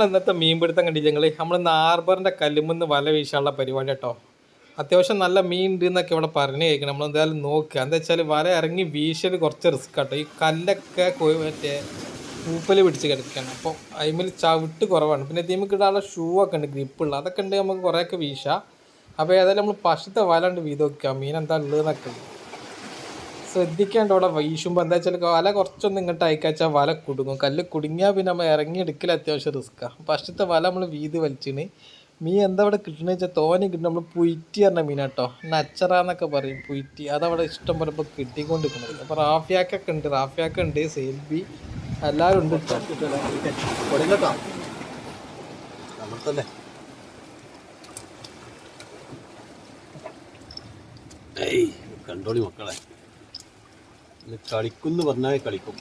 നമ്മൾ ഇന്നത്തെ മീൻപിടുത്തം കണ്ടില്ല ഞങ്ങൾ നമ്മൾ നാർബറിന്റെ കല്ലുമെന്ന് വല വീശാനുള്ള പരിപാടി കേട്ടോ. അത്യാവശ്യം നല്ല മീൻ ഉണ്ട് എന്നൊക്കെ ഇവിടെ പറഞ്ഞു കേൾക്കണം. നമ്മൾ എന്തായാലും നോക്കുക എന്താ വെച്ചാൽ വല ഇറങ്ങി വീശൽ കുറച്ച് റിസ്ക് കേട്ടോ ഈ കല്ലൊക്കെ മറ്റേ പൂപ്പൽ പിടിച്ച് കിടക്കുകയാണ് അപ്പോൾ അതിമിൽ ചവിട്ട് കുറവാണ്. പിന്നെ ഇതിമക്ക് ഇടാനുള്ള ഷൂ ഒക്കെ ഉണ്ട് ഗ്രിപ്പുള്ള അതൊക്കെ ഉണ്ട് നമുക്ക് കുറേയൊക്കെ വീശാം. അപ്പോൾ ഏതായാലും നമ്മൾ പശുത്തെ വല ഉണ്ട് വീത് നോക്കുക മീൻ എന്താ ഉള്ളതെന്നൊക്കെ ശ്രദ്ധിക്കേണ്ട അവിടെ വീശുമ്പോൾ എന്താ വെച്ചാൽ വല കുറച്ചൊന്നും ഇങ്ങോട്ട് അയക്കാച്ചാൽ വല കുടുങ്ങും. കല്ല് കുടുങ്ങിയാൽ പിന്നെ നമ്മൾ ഇറങ്ങി എടുക്കൽ അത്യാവശ്യം റിസ്ക്കാണ് ഫസ്റ്റത്തെ വല നമ്മൾ വീതി വലിച്ചിന്. മീൻ എന്താ അവിടെ കിട്ടണമെന്ന് വെച്ചാൽ തോനെ കിട്ടും നമ്മൾ പുയിറ്റി പറഞ്ഞ മീനാട്ടോ. നച്ചറ എന്നൊക്കെ പറയും പുയിറ്റി. അതവിടെ ഇഷ്ടം പോലെ ഇപ്പോൾ കിട്ടിക്കൊണ്ടിരിക്കുന്നത് അപ്പോൾ റാഫിയാക്കൊക്കെ ഉണ്ട്. റാഫിയാക്ക ഉണ്ട് സെൽബി എല്ലാവരും ഉണ്ട് ഏയ് കണ്ടോളി മക്കളെ. ഇന്ന് കളിക്കുന്ന് പറഞ്ഞാൽ കളിക്കും.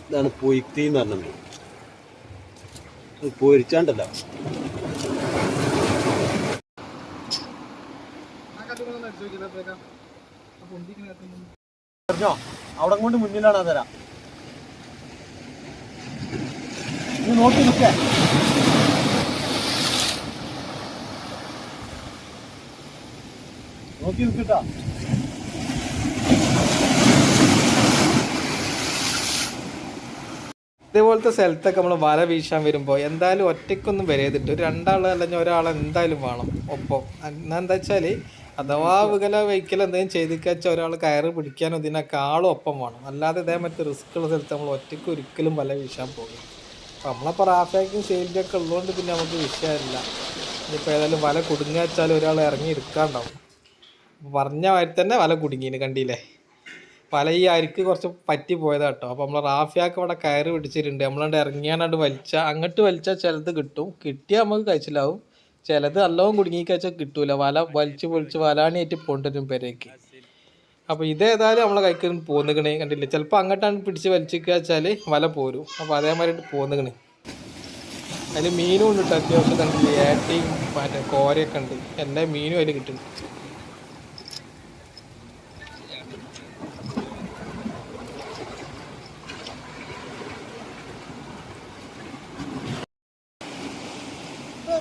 ഇതാണ് പൊയ്ത്തി എന്ന് പറഞ്ഞ മീൻ ഇത് പൊരിച്ചാണ്ടല്ല. അവിടെ കൊണ്ട് മുന്നിലാണ് അതരാ നോക്കി നിൽക്കേ. നോക്കി നിൽക്കട്ടാ ഇതേപോലത്തെ സ്ഥലത്തൊക്കെ നമ്മൾ വല വീശാൻ വരുമ്പോൾ എന്തായാലും ഒറ്റയ്ക്കൊന്നും വരരുതിട്ട് ഒരു രണ്ടാൾ അല്ലെങ്കിൽ ഒരാൾ എന്തായാലും വേണം ഒപ്പം. എന്താ വെച്ചാൽ അഥവാ വികല വെഹിക്കൽ എന്തെങ്കിലും ചെയ്തിക്കാച്ചാൽ ഒരാൾ കയറ് പിടിക്കാനോ ഇതിനൊക്കെ ആളും ഒപ്പം വേണം. അല്ലാതെ ഇതേ മറ്റു റിസ്ക് ഉള്ള സ്ഥലത്ത് നമ്മൾ ഒറ്റയ്ക്ക് ഒരിക്കലും വല വീശാൻ പോകും അപ്പം നമ്മളപ്പോൾ റാഫാക്കും സേഫ്റ്റിയൊക്കെ ഉള്ളതുകൊണ്ട് പിന്നെ നമുക്ക് വിഷയമില്ല. ഇനിയിപ്പോൾ ഏതായാലും വല കുടുങ്ങിയാച്ചാലും ഒരാൾ ഇറങ്ങി എടുക്കാണ്ടാവും പറഞ്ഞ മാതിരി തന്നെ വല കുടുങ്ങിന് കണ്ടില്ലേ? പല ഈ അരിക്ക് കുറച്ച് പറ്റി പോയതാ കേട്ടോ അപ്പോൾ നമ്മൾ റാഫിയാക്ക് അവിടെ കയറി പിടിച്ചിട്ടുണ്ട്. നമ്മളണ്ട് ഇറങ്ങിയാണ്ട് വലിച്ച അങ്ങോട്ട് വലിച്ച ചിലത് കിട്ടും. കിട്ടിയാൽ നമുക്ക് കഴിച്ചിലാവും. ചിലത് നല്ലോണം കുടുങ്ങി കഴിച്ചാൽ കിട്ടൂല. വല വലിച്ചു പൊളിച്ച് വലാണിയായിട്ട് പോണ്ടിരും പേരേക്ക്. അപ്പോൾ ഇതേതായാലും നമ്മളെ കൈക്ക് പോന്നുകണേ കണ്ടില്ല? ചിലപ്പോൾ അങ്ങോട്ടാണ് പിടിച്ച് വെച്ചാൽ വല പോരും. അപ്പോൾ അതേമാതിരി പോന്നുകണ് അതിൽ മീനും ഉണ്ട് കേട്ടോ അത്യാവശ്യം കണ്ടില്ല? ഏട്ടയും മറ്റേ കോരയൊക്കെ ഉണ്ട്. എല്ലാ മീനും അതിൽ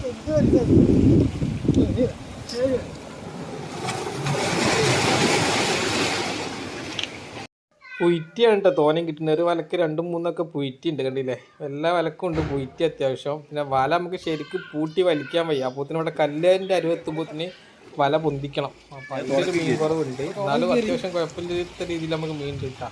കിട്ടുന്നുണ്ട് പുയിറ്റിയാണ് കേട്ടോ തോനെ കിട്ടുന്നത് ഒരു വലക്ക് രണ്ടും മൂന്നൊക്കെ പുയിറ്റി ഉണ്ട് കണ്ടില്ലേ? എല്ലാ വലക്കും ഉണ്ട് പുയിറ്റി അത്യാവശ്യം. പിന്നെ വല നമുക്ക് ശരിക്കും പൂട്ടി വലിക്കാൻ വയ്യ. അപ്പോൾ ഇവിടെ കല്ലിന്റെ അരുവെത്തുമ്പോത്തിന് വല പൊന്തിക്കണം. അപ്പം അതിന്റെ മീൻ കുറവുണ്ട് എന്നാലും അത്യാവശ്യം കുഴപ്പമില്ലാത്ത രീതിയിൽ നമുക്ക് മീൻ കിട്ടാം.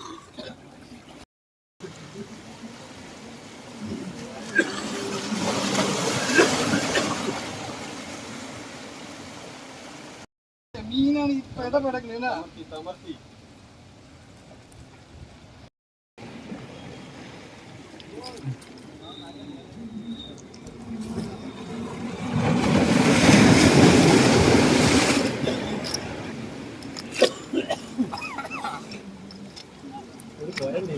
पैदा भड़क लेना सीतामढ़ी ഒരു പോരണ്ടേ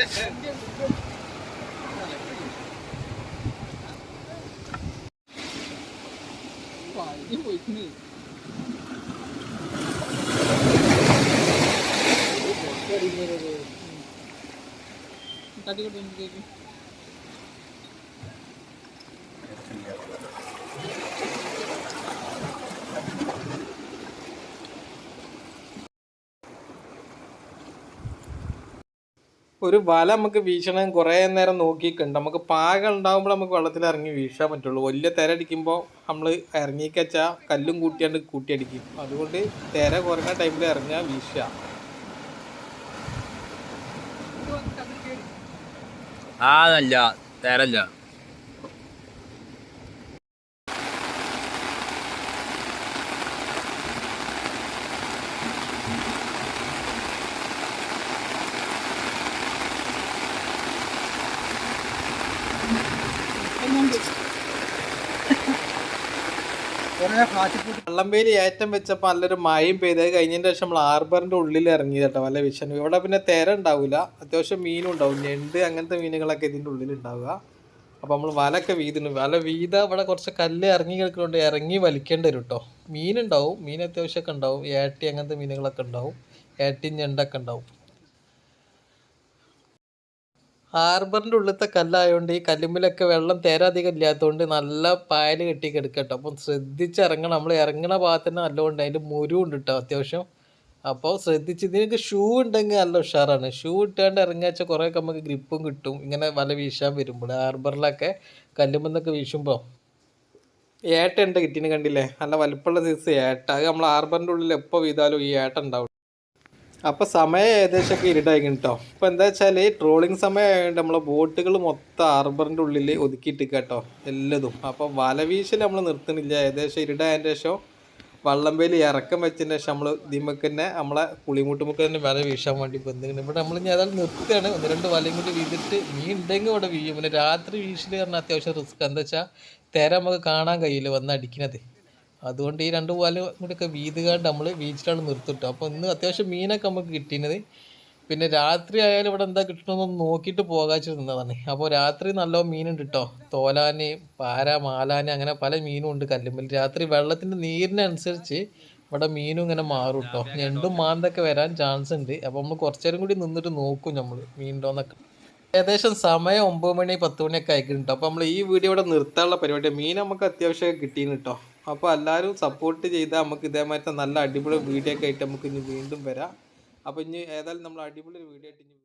Why you with me? Tadi kau വല നമുക്ക് വീശണം കുറേ നേരം നോക്കിയിട്ടുണ്ട്. നമുക്ക് പാകം ഉണ്ടാകുമ്പോൾ നമുക്ക് വെള്ളത്തിൽ ഇറങ്ങി വീശാൻ പറ്റുള്ളൂ. വലിയ തിര അടിക്കുമ്പോൾ നമ്മൾ ഇറങ്ങിക്കച്ചാൽ കല്ലും കൂട്ടിയാണ്ട് കൂട്ടിയടിക്കും അതുകൊണ്ട് തിര കുറഞ്ഞ ടൈമിൽ ഇറങ്ങുക വീശുക ആ നല്ല തരല്ല. വള്ളംവേലി ഏറ്റം വെച്ചപ്പോൾ നല്ലൊരു മഴയും പെയ്ത് കഴിഞ്ഞതിന് ശേഷം നമ്മൾ ആർബറിന്റെ ഉള്ളിൽ ഇറങ്ങി കേട്ടോ വല്ല വിഷൻ ഇവിടെ പിന്നെ തിര ഉണ്ടാവില്ല അത്യാവശ്യം മീനും ഉണ്ടാവും. ഞണ്ട് അങ്ങനത്തെ മീനുകളൊക്കെ ഇതിന്റെ ഉള്ളിൽ ഉണ്ടാവുക. അപ്പോൾ നമ്മൾ വലൊക്കെ വീതുന്നു. വല വീത ഇവിടെ കുറച്ച് കല്ല് ഇറങ്ങി കിടക്കുന്നുണ്ട്. ഇറങ്ങി വലിക്കേണ്ടി വരും കേട്ടോ മീനുണ്ടാവും. മീൻ അത്യാവശ്യമൊക്കെ ഉണ്ടാവും. ഏട്ടി അങ്ങനത്തെ മീനുകളൊക്കെ ഉണ്ടാവും. ഏട്ടി ഞണ്ടൊക്കെ ഉണ്ടാവും. ഹാർബറിന്റെ ഉള്ളിലത്തെ കല്ലായതുകൊണ്ട് ഈ കല്ലുമ്പിലൊക്കെ വെള്ളം തേരാധികം ഇല്ലാത്തതുകൊണ്ട് നല്ല പായൽ കെട്ടി കിടക്കട്ടോ അപ്പം ശ്രദ്ധിച്ച് ഇറങ്ങണം നമ്മൾ ഇറങ്ങണ ഭാഗത്ത് തന്നെ നല്ലതുകൊണ്ട് അതിന്റെ മുരുണ്ട് കേട്ടോ അത്യാവശ്യം. അപ്പോൾ ശ്രദ്ധിച്ച് ഇതിനൊക്കെ ഷൂ ഉണ്ടെങ്കിൽ നല്ല ഉഷാറാണ്. ഷൂ ഇട്ടാണ്ട് ഇറങ്ങിയാച്ചാൽ കുറേയൊക്കെ നമുക്ക് ഗ്രിപ്പും കിട്ടും. ഇങ്ങനെ വല വീശാൻ വരുമ്പോൾ ഹാർബറിലൊക്കെ കല്ലുമ്പെന്നൊക്കെ വീശുമ്പോൾ ഏട്ട ഉണ്ട് കിട്ടിന് കണ്ടില്ലേ? നല്ല വലുപ്പമുള്ള സൈസ് ഏട്ട. അത് നമ്മൾ ഹാർബറിന്റെ ഉള്ളിൽ എപ്പോൾ വീതാലും ഈ ഏട്ട ഉണ്ടാവും. അപ്പോൾ സമയം ഏകദേശമൊക്കെ ഇരുട്ടായി കേട്ടോ അപ്പോൾ എന്താ വെച്ചാൽ ട്രോളിങ് സമയം നമ്മളെ ബോട്ടുകൾ മൊത്തം ഹാർബറിന്റെ ഉള്ളിൽ ഒതുക്കിയിട്ട് കേട്ടോ എല്ലതും അപ്പോൾ വലവീശൽ നമ്മൾ നിർത്തുന്നില്ല. ഏകദേശം ഇരുടായതിന്റെ ശേഷം വള്ളംവേലി ഇറക്കം വെച്ചതിന് ശേഷം നമ്മൾ ദിമക്ക് തന്നെ നമ്മളെ പുളിമുട്ടുമുക്ക് തന്നെ വല വീശാൻ വേണ്ടി ബന്ധുണ്ട് ഇവിടെ നമ്മൾ ഞാൻ അതാണ് നിർത്തുകയാണ്. ഒന്ന് രണ്ട് വലയും കൂടി വീതിട്ട് മീൻ ഉണ്ടെങ്കിൽ ഇവിടെ വീഴും. പിന്നെ രാത്രി വീശൽ പറഞ്ഞാൽ അത്യാവശ്യം റിസ്ക് എന്താ വെച്ചാൽ തിര നമുക്ക് കാണാൻ കഴിയില്ല വന്ന് അടിക്കണത്. അതുകൊണ്ട് ഈ രണ്ട് പാലും കൂടെയൊക്കെ വീതുകാണ്ട് നമ്മൾ ബീച്ചിലാണ് നിർത്തിട്ടു. അപ്പോൾ ഇന്ന് അത്യാവശ്യം മീനൊക്കെ നമുക്ക് കിട്ടിയത് പിന്നെ രാത്രി ആയാലും ഇവിടെ എന്താ കിട്ടണമെന്ന് നോക്കിയിട്ട് പോകാച്ചു അപ്പോൾ രാത്രി നല്ല മീനുണ്ട് കേട്ടോ തോലാന് പാര മാലാന് അങ്ങനെ പല മീനും ഉണ്ട് കല്ലുമ്പിൽ രാത്രി വെള്ളത്തിന്റെ നീരിനനുസരിച്ച് ഇവിടെ മീനും ഇങ്ങനെ മാറും കേട്ടോ ഞണ്ടും മാന്തൊക്കെ വരാൻ ചാൻസ് ഉണ്ട്. അപ്പോൾ നമ്മൾ കുറച്ചേരം കൂടി നിന്നിട്ട് നോക്കും നമ്മൾ മീനുണ്ടോന്നൊക്കെ ഏകദേശം സമയം ഒമ്പത് മണി പത്ത് മണിയൊക്കെ ആയിക്കുന്നുണ്ട് അപ്പോൾ നമ്മൾ ഈ വീഡിയോ ഇവിടെ നിർത്താനുള്ള പരിപാടി മീൻ നമുക്ക് അത്യാവശ്യം കിട്ടീന് കേട്ടോ അപ്പോൾ എല്ലാവരും സപ്പോർട്ട് ചെയ്ത നമുക്ക് ഇതേമാതിരത്തെ നല്ല അടിപൊളി വീഡിയോ ഒക്കെ ആയിട്ട് നമുക്ക് ഇനി വീണ്ടും വരാം. അപ്പോൾ ഇനി ഏതായാലും നമ്മൾ അടിപൊളി വീഡിയോ ആയിട്ട് ഇനി